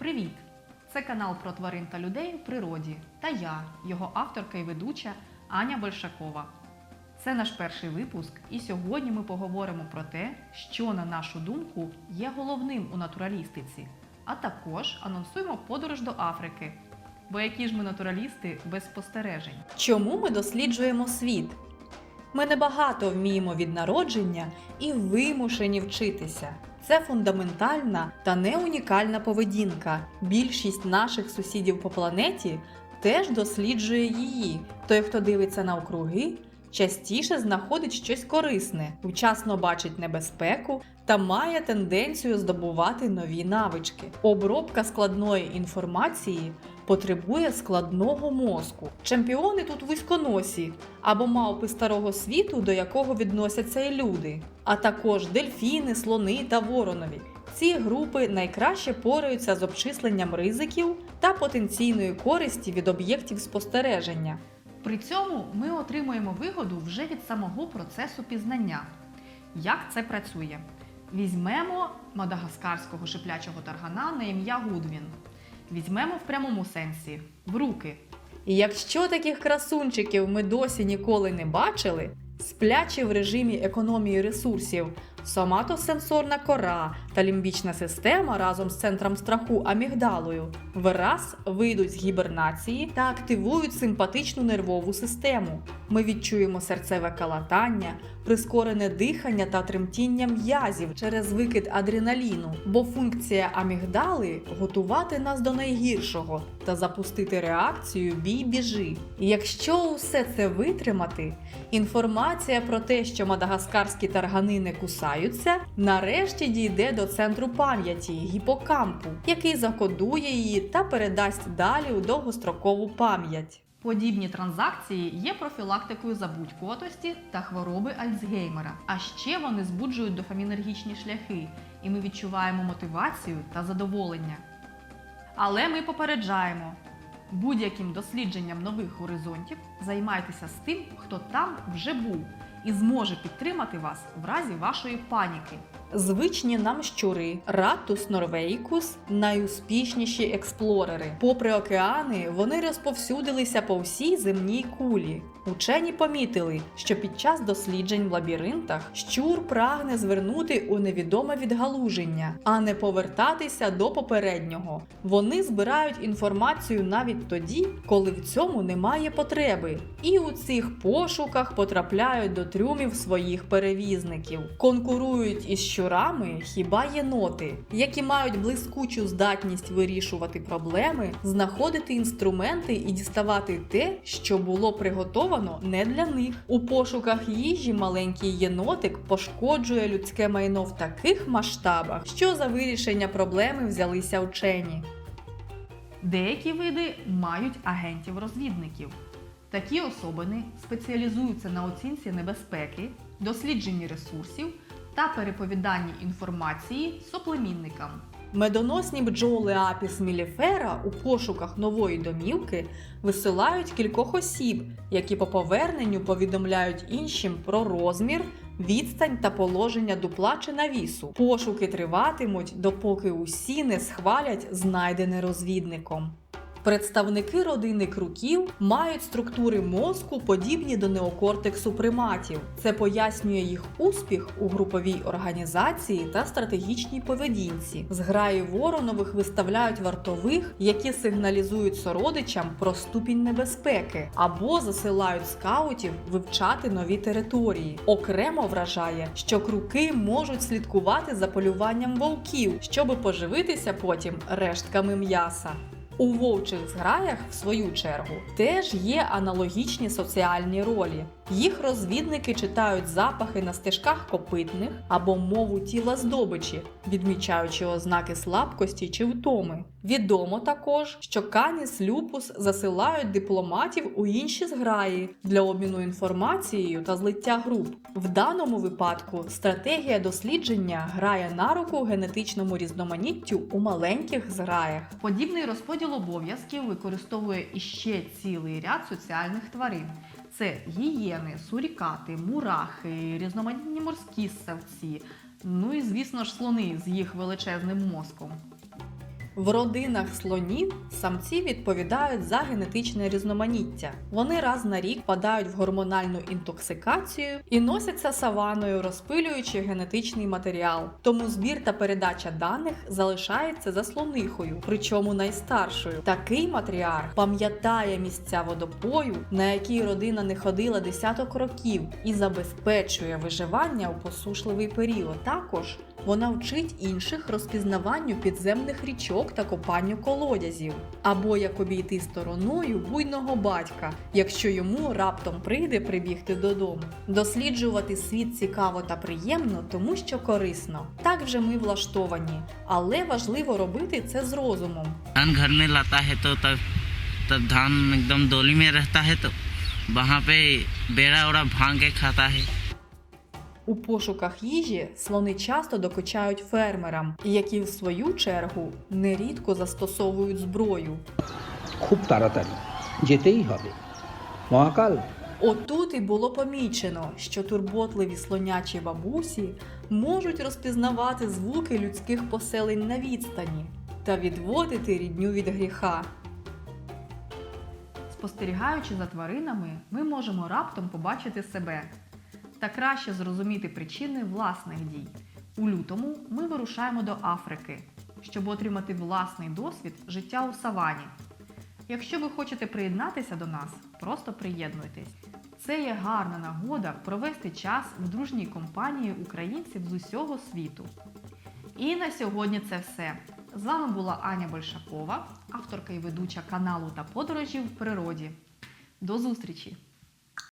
Привіт! Це канал про тварин та людей у природі та я, його авторка і ведуча Аня Большакова. Це наш перший випуск, і сьогодні ми поговоримо про те, що, на нашу думку, є головним у натуралістиці, а також анонсуємо подорож до Африки. Бо які ж ми натуралісти без спостережень? Чому ми досліджуємо світ? Ми небагато вміємо від народження і вимушені вчитися. Це фундаментальна та не унікальна поведінка. Більшість наших сусідів по планеті теж досліджує її. Той, хто дивиться навкруги, частіше знаходить щось корисне, вчасно бачить небезпеку та має тенденцію здобувати нові навички. Обробка складної інформації потребує складного мозку. Чемпіони тут вузьконосі або мавпи старого світу, до якого відносяться і люди, а також дельфіни, слони та воронові. Ці групи найкраще пораються з обчисленням ризиків та потенційної користі від об'єктів спостереження. При цьому ми отримуємо вигоду вже від самого процесу пізнання. Як це працює? Візьмемо мадагаскарського шиплячого таргана на ім'я Гудвін. Візьмемо в прямому сенсі в руки. І якщо таких красунчиків ми досі ніколи не бачили, сплячі в режимі економії ресурсів, соматосенсорна кора та лімбічна система разом з центром страху амігдалою враз вийдуть з гібернації та активують симпатичну нервову систему. Ми відчуємо серцеве калатання, прискорене дихання та тремтіння м'язів через викид адреналіну, бо функція амігдали готувати нас до найгіршого та запустити реакцію бій-біжи. І якщо усе це витримати, інформація про те, що мадагаскарські таргани не кусаються, нарешті дійде до центру пам'яті гіпокампу, який закодує її та передасть далі у довгострокову пам'ять. Подібні транзакції є профілактикою забудькуватості та хвороби Альцгеймера. А ще вони збуджують дофамінергічні шляхи, і ми відчуваємо мотивацію та задоволення. Але ми попереджаємо: будь-яким дослідженням нових горизонтів займайтеся з тим, хто там вже був, і зможе підтримати вас в разі вашої паніки. Звичні нам щури Ратус норвейкус найуспішніші експлорери. Попри океани, вони розповсюдилися по всій земній кулі. Учені помітили, що під час досліджень в лабіринтах щур прагне звернути у невідоме відгалуження, а не повертатися до попереднього. Вони збирають інформацію навіть тоді, коли в цьому немає потреби, і у цих пошуках потрапляють до трюмів своїх перевізників. Конкурують із щурами хіба єноти, які мають блискучу здатність вирішувати проблеми, знаходити інструменти і діставати те, що було приготовано не для них. У пошуках їжі маленький єнотик пошкоджує людське майно в таких масштабах, що за вирішення проблеми взялися вчені. Деякі види мають агентів-розвідників. Такі особини спеціалізуються на оцінці небезпеки, дослідженні ресурсів та переповіданні інформації соплемінникам. Медоносні бджоли Апіс міліфера у пошуках нової домівки висилають кількох осіб, які по поверненню повідомляють іншим про розмір, відстань та положення дупла чи навісу. Пошуки триватимуть, допоки усі не схвалять знайдене розвідником. Представники родини круків мають структури мозку, подібні до неокортексу приматів. Це пояснює їх успіх у груповій організації та стратегічній поведінці. Зграї воронових виставляють вартових, які сигналізують сородичам про ступінь небезпеки або засилають скаутів вивчати нові території. Окремо вражає, що круки можуть слідкувати за полюванням вовків, щоби поживитися потім рештками м'яса. У вовчих зграях, в свою чергу, теж є аналогічні соціальні ролі. Їх розвідники читають запахи на стежках копитних або мову тіла здобичі, відмічаючи ознаки слабкості чи втоми. Відомо також, що Каніс Люпус засилають дипломатів у інші зграї для обміну інформацією та злиття груп. В даному випадку стратегія дослідження грає на руку генетичному різноманіттю у маленьких зграях. Подібний розподіл обов'язків використовує іще цілий ряд соціальних тварин. Це гієни, сурікати, мурахи, різноманітні морські ссавці, ну і, звісно ж, слони з їх величезним мозком. В родинах слонів самці відповідають за генетичне різноманіття. Вони раз на рік впадають в гормональну інтоксикацію і носяться саваною, розпилюючи генетичний матеріал. Тому збір та передача даних залишається за слонихою, причому найстаршою. Такий матріарх пам'ятає місця водопою, на які родина не ходила десяток років, і забезпечує виживання у посушливий період. Також вона вчить інших розпізнаванню підземних річок та копанню колодязів, або як обійти стороною буйного батька, якщо йому раптом прийде прибігти додому. Досліджувати світ цікаво та приємно, тому що корисно. Так вже ми влаштовані, але важливо робити це з розумом. धान घर में लाता है तो तब तब धान एकदम डोली में रहता है तो वहाँ पे बेड़ा उड़ा भांग के खाता है у пошуках їжі слони часто докучають фермерам, які в свою чергу нерідко застосовують зброю. Дітей гади. Отут і було помічено, що турботливі слонячі бабусі можуть розпізнавати звуки людських поселень на відстані та відводити рідню від гріха. Спостерігаючи за тваринами, ми можемо раптом побачити себе та краще зрозуміти причини власних дій. У лютому ми вирушаємо до Африки, щоб отримати власний досвід життя у савані. Якщо ви хочете приєднатися до нас, просто приєднуйтесь. Це є гарна нагода провести час в дружній компанії українців з усього світу. І на сьогодні це все. З вами була Аня Большакова, авторка і ведуча каналу та подорожі в природі. До зустрічі!